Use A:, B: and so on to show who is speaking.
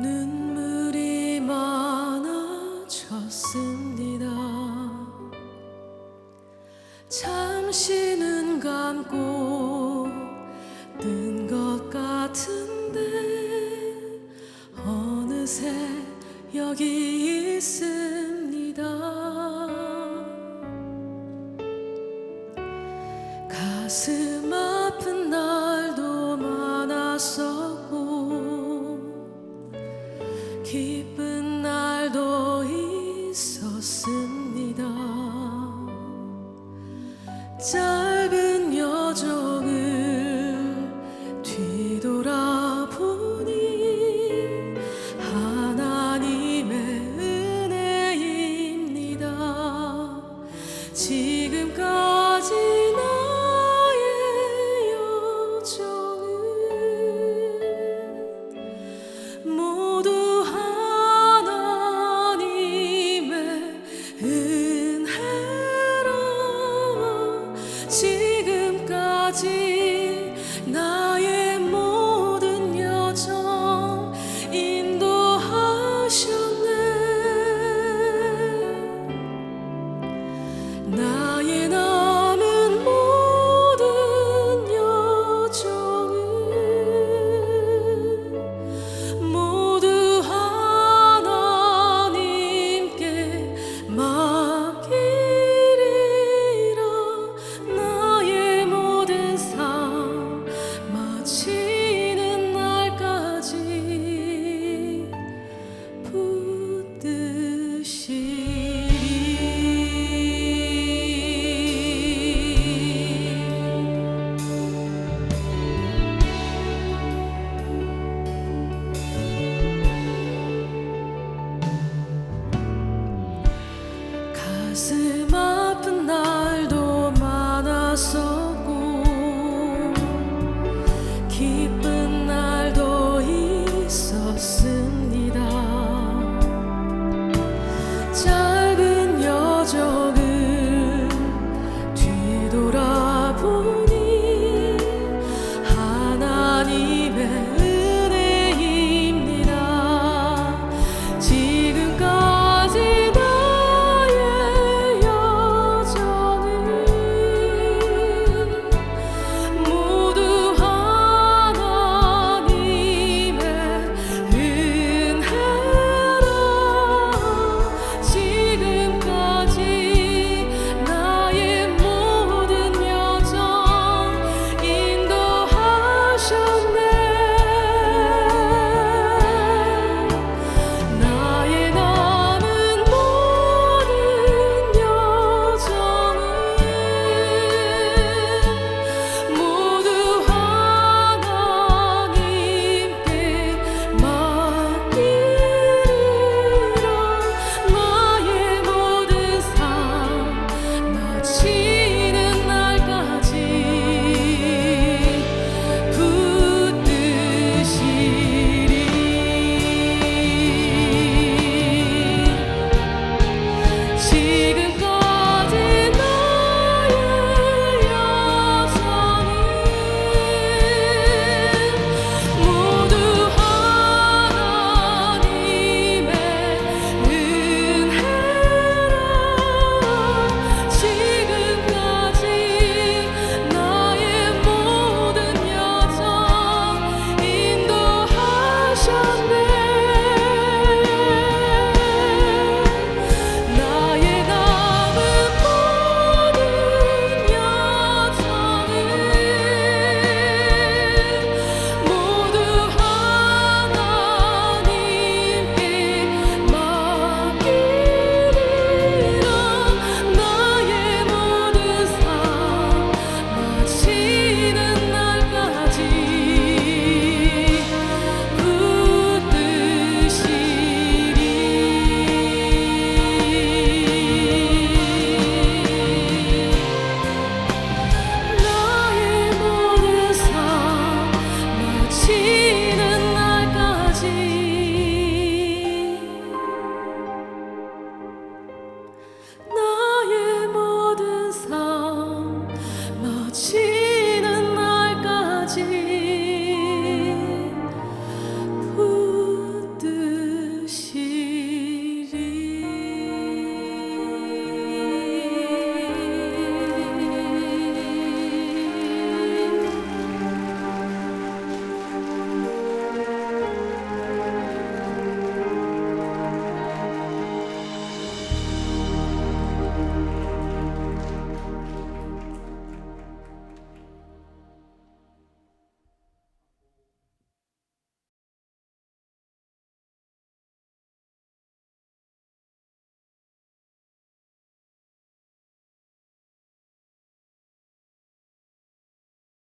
A: 눈물이 많아졌습니다. 잠시는 감고 뜬 것 같은데 어느새 여기 있습니다. 가슴 아 지금까지. 가슴 아픈 날도 많았었고 기쁜 날도 있었음.